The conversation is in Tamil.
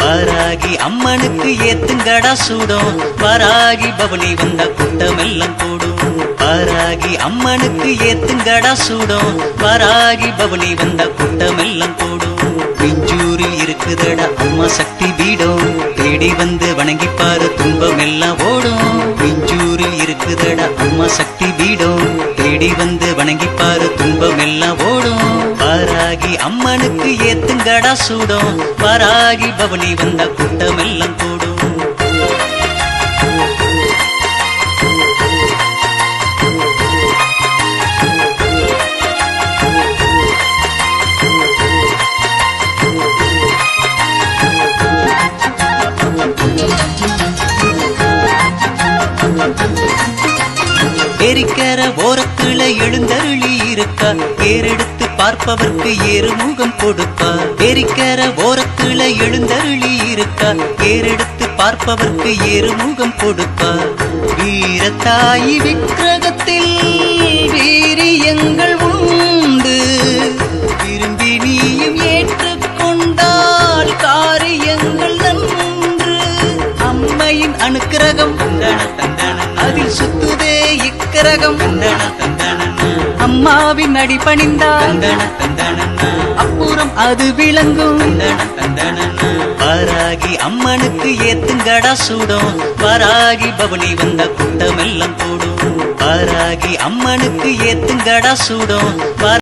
வராகி அம்மனுக்கு ஏத்துங்கடா சூடும். வராகி பவனி வந்த கூட்டமெல்லாம் கூடும் வராகி அம்மனுக்கு ஏத்துங்கடா சூடும். வராகி பவனி வந்த கூட்டமெல்லாம் கூடும் பிஞ்சூரில் இருக்குதடா அம்மா சக்தி பீடம். தேடி வந்து வணங்கிப்பாரு துன்பம் எல்லாம் ஓடும். பிஞ்சூரில் இருக்குதடா அம்மா சக்தி பீடம். தேடி வந்து வணங்கிப்பாரு துன்பம் எல்லாம் ஓடும். வராகி அம்மனுக்கு ஏத்துங்கடா சூடும். வராகி பவனி வந்த கூட்டம் எல்லாம் கூடும் ஏரிக்கர ஓரத்துல எழுந்தருளி இருக்கா? ஏறெடுத்து பார்ப்பவர்க்கு ஏறுமுகம் கொடுப்பா. ஏரிக்கர ஓரத்துல எழுந்தருளி இருக்கா? ஏறெடுத்து பார்ப்பவர்க்கு ஏறுமுகம் கொடுப்பா. வீரத்தாயி விக்கிரகத்தில் வீரியங்கள் உண்டு. விரும்பி நீயும் ஏற்றுக்கொண்டால் காரியங்கள் நன்று அம்மையின் அனுக்கிரகம் அதில் சுத்துதே இக்கிரகம் அம்மாவின் அடிபணிந்தால் அப்புறம் அது விளங்கும். வராகி அம்மனுக்கு ஏத்துங்கடா சூடும். வராகி பவனி வந்த கூட்டம் எல்லாம் கூடும். வராகி அம்மனுக்கு ஏத்துங்கடா சூடும்.